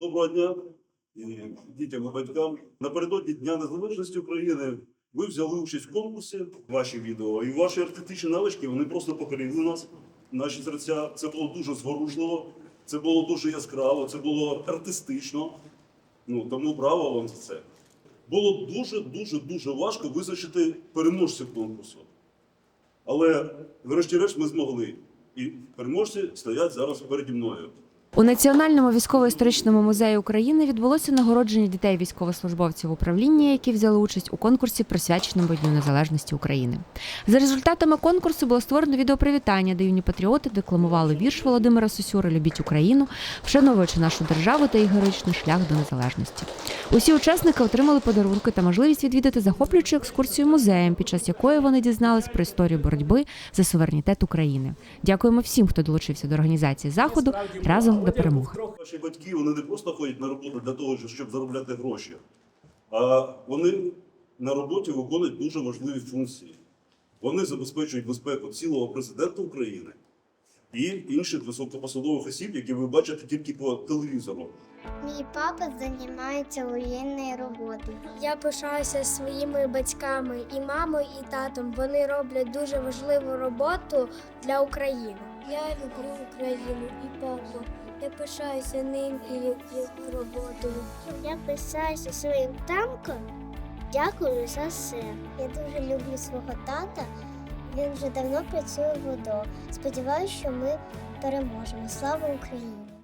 доброго дня і дітям і батькам. Напередодні Дня Незалежності України ви взяли участь в конкурсі, ваші відео, і ваші артистичні навички вони просто покорили нас, наші серця. Це було дуже зворушливо, це було дуже яскраво, це було артистично. Ну, тому браво вам за це. Було дуже, дуже, дуже важко визначити переможців конкурсу. Але, врешті-решт, ми змогли. І переможці стоять зараз переді мною. У Національному військово-історичному музеї України відбулося нагородження дітей військовослужбовців управління, які взяли участь у конкурсі, присвяченому Дню Незалежності України. За результатами конкурсу було створено відеопривітання, де юні патріоти декламували вірш Володимира Сосюри Любіть Україну, вшановуючи нашу державу та її героїчний шлях до незалежності. Усі учасники отримали подарунки та можливість відвідати захоплюючу екскурсію музеєм, під час якої вони дізнались про історію боротьби за суверенітет України. Дякуємо всім, хто долучився до організації заходу разом до перемоги. Ваші батьки вони не просто ходять на роботу для того, щоб заробляти гроші, а вони на роботі виконують дуже важливі функції. Вони забезпечують безпеку цілого президента України і інших високопосадових осіб, які ви бачите тільки по телевізору. Мій папа займається воєнною роботою. Я пишаюся своїми батьками і мамою, і татом. Вони роблять дуже важливу роботу для України. Я люблю Україну і папу. Я пишаюся ним і їх роботою. Я пишаюся своїм танком. Дякую за все. Я дуже люблю свого тата. Він вже давно працює в ВОДО. Сподіваюся, що ми переможемо. Слава Україні!